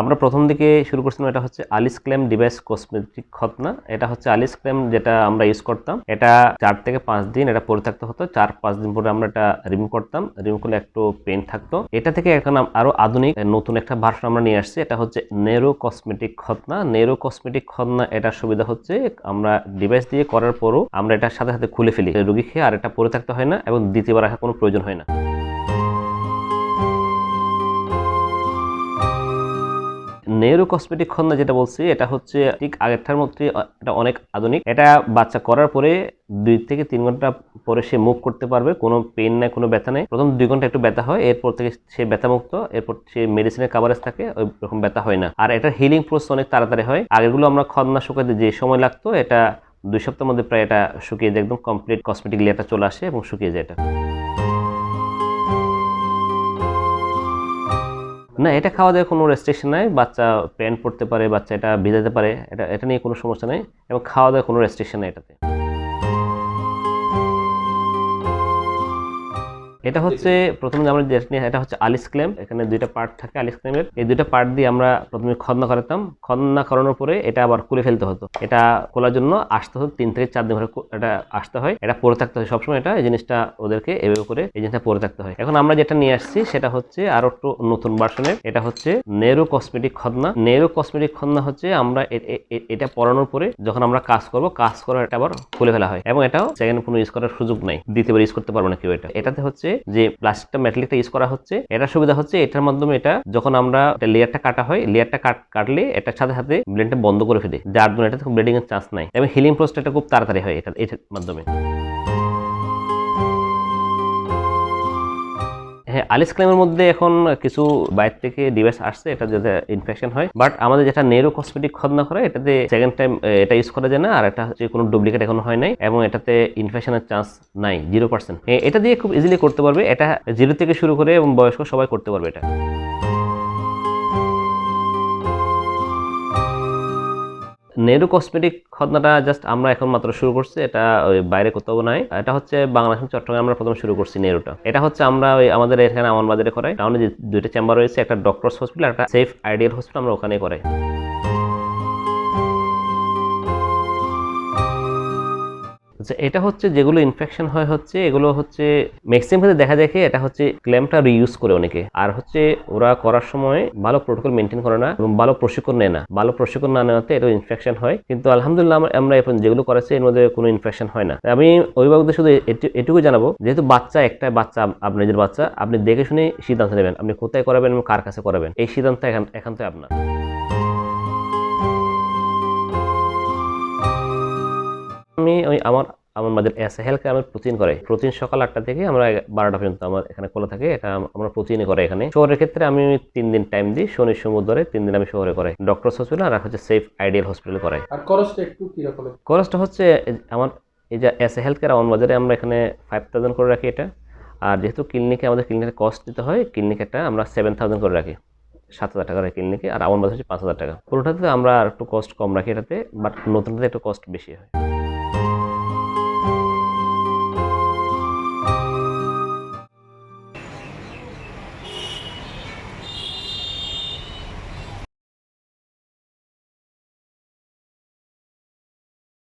আমরা প্রথম দিকে শুরু করছিলাম, এটা হচ্ছে আলিস ক্লেম ডিভাইস কসমেটিক খতনা এটা হচ্ছে আলিস ক্লেম যেটা আমরা ইউজ করতাম। এটা চার থেকে পাঁচ দিন এটা পরে থাকতে হতো। চার পাঁচ দিন পরে আমরা এটা রিমুভ করতাম। রিমুভ করলে একটু পেন থাকতো। এটা থেকে এখন আরও আধুনিক নতুন একটা ভার্সন আমরা নিয়ে আসছি। এটা হচ্ছে নেরো কসমেটিক খতনা নেরো কসমেটিক খতনা এটার সুবিধা হচ্ছে, আমরা ডিভাইস দিয়ে করার পরও আমরা এটার সাথে সাথে খুলে ফেলি। রুগী খেয়ে আর এটা পরে থাকতে হয় না এবং দ্বিতীয়বার রাখার কোনো প্রয়োজন হয় না। নেরো কসমেটিক খন্না যেটা বলছি, এটা হচ্ছে ঠিক আগেরটার মধ্যে এটা অনেক আধুনিক। এটা বাচ্চা করার পরে দুই থেকে তিন ঘণ্টা পরে সে মুভ করতে পারবে, কোনো পেন নাই, কোনো ব্যথা নেই। প্রথম দুই ঘণ্টা একটু ব্যথা হয়, এরপর থেকে সে ব্যথা মুক্ত এরপর সে মেডিসিনের কাভারেজ থাকে ওই রকম ব্যথা হয় না। আর এটার হিলিং প্রসেস অনেক তাড়াতাড়ি হয়। আগেরগুলো আমরা খন্না শুকাতে যে সময় লাগতো, এটা দুই সপ্তাহের মধ্যে প্রায় এটা শুকিয়ে যায়, একদম কমপ্লিট কসমেটিক লেয়ারটা চলে আসে এবং শুকিয়ে যায় এটা। না এটা খাওয়া দাওয়ার কোনো রেস্ট্রিকশন নাই। বাচ্চা প্যান্ট পরতে পারে বাচ্চা এটা ভিজাতে পারে এটা এটা নিয়ে কোনো সমস্যা নেই। এবং খাওয়া দাওয়ার কোনো রেস্ট্রিকশন নেই এটাতে। এটা হচ্ছে প্রথমে আমরা এটা হচ্ছে আলিস ক্লেম এখানে দুইটা পার্ট থাকে আলিস ক্লেমের এই দুইটা পার্ট দিয়ে আমরা প্রথমে খদনা করাতাম। খদনা করানোর পরে এটা আবার খুলে ফেলতে হতো। এটা খোলার জন্য আসতে হতো তিন থেকে চার দিন ধরে এটা আসতে হয়। এটা পরে থাকতে হয় সবসময় এটা। এই জিনিসটা ওদেরকে এভাবে করে এই জিনিসটা পরে থাকতে হয়। এখন আমরা যেটা নিয়ে আসছি সেটা হচ্ছে আরও একটু নতুন ভার্সনের এটা হচ্ছে নেরো কসমেটিক খদনা নেরো কসমেটিক খদনা হচ্ছে আমরা এটা পরানোর পরে যখন আমরা কাজ করব কাজ করার এটা আবার খুলে ফেলা হয়। এবং এটাও সেকেন্ড কোনো ইউজ করার সুযোগ নাই। দ্বিতীয়বার ইউজ করতে পারব না কেউ এটা। এটাতে হচ্ছে যে প্লাস্টিকটা মেটালিকটা ইউজ করা হচ্ছে এটা সুবিধা হচ্ছে এটার মাধ্যমে এটা যখন আমরা লেয়ারটা কাটা হয় লেয়ারটা কাটলে এটার সাথে সাথে ব্লেডটা বন্ধ করে ফেলে, যার জন্য এটা ব্লিডিং এর চান্স নাই। এবং হিলিং প্রসেসটা খুব তাড়াতাড়ি হয় এটা এটার মাধ্যমে। হ্যাঁ আলিস ক্লেমের মধ্যে এখন কিছু বাইরে থেকে ডিভাইস আসছে এটা যাতে ইনফেকশন হয়। বাট আমাদের যেটা নেরো কসমেটিক খদনা করে, এটাতে সেকেন্ড টাইম এটা ইউজ করা যায় না, আর এটা হচ্ছে কোনো ডুপ্লিকেট এখন হয় নাই, এবং এটাতে ইনফেকশনের চান্স নাই জিরো পার্সেন্ট এটা দিয়ে খুব ইজিলি করতে পারবে, এটা জিরো থেকে শুরু করে এবং বয়স্ক সবাই করতে পারবে এটা। নেরু কসমেটিক খদনাটা জাস্ট আমরা এখন মাত্র শুরু করছি, এটা ওই বাইরে কোথাও নাই। এটা হচ্ছে বাংলাদেশ চট্টগ্রামে আমরা প্রথম শুরু করছি নেরুটা এটা হচ্ছে আমরা ওই আমাদের এখানে আমার বাজারে করাই। টাউনে যে দুইটা চেম্বার রয়েছে, একটা ডক্টরস হসপিটাল একটা সেফ আইডিয়াল হসপিটাল আমরা ওখানে করাই। আচ্ছা এটা হচ্ছে যেগুলো ইনফেকশন হয় হচ্ছে, এগুলো হচ্ছে ম্যাক্সিমাম ক্ষেত্রে দেখা কি, এটা হচ্ছে ক্লেমটা রিইউজ করে অনেকে। আর হচ্ছে ওরা করার সময় ভালো প্রোটোকল মেনটেন করে না এবং ভালো প্রশিক্ষণ নেয় না। ভালো প্রশিক্ষণ না নেওয়াতে এটা ইনফেকশন হয়। কিন্তু আলহামদুলিল্লাহ আমরা- এখন যেগুলো করেছি, এর মধ্যে কোনো ইনফেকশন হয় না। আমি অভিভাবকদের শুধু এটু- এটুকু জানাব, যেহেতু বাচ্চা, একটা বাচ্চা আপ- আপনার নিজের বাচ্চা, আপনি দেখে শুনে সিদ্ধান্ত নেবেন, আপনি কোথায় করাবেন এবং কার কাছে করাবেন। এই সিদ্ধান্ত এখান একান্তই আপনার। আমি ওই আমার আমার আমাদের এস হেলকে আমার প্রতিদিন করে। প্রতিদিন সকাল আটটা থেকে আমরা বারোটা পর্যন্ত আমার এখানে খোলা থাকে। এটা আমরা প্রতিদিনই করে এখানে। শহরের ক্ষেত্রে আমি তিন দিন টাইম দিই। শনি সমুদ্রে তিন দিন আমি শহরে করাই ডক্টর হসপিটাল আর হচ্ছে সেফ আইডিয়াল হসপিটাল করে। আর খরচটা একটু কীরকম খরচটা হচ্ছে আমার এই যে এস হেলথ কেয়ার আমার বাজারে আমরা এখানে ফাইভ থাউজেন্ড করে রাখি এটা। আর যেহেতু ক্লিনিকে আমাদের ক্লিনিকের কস্ট দিতে হয় ক্লিনিকেরটা আমরা সেভেন থাউজেন্ড করে রাখি। সাত হাজার টাকা রাখি ক্লিনিকে আর আমার বাজার হচ্ছে পাঁচ হাজার টাকা। পুরোটাতে আমরা আর একটু কস্ট কম রাখি এটাতে বাট নতুনটাতে একটু কস্ট বেশি হয়।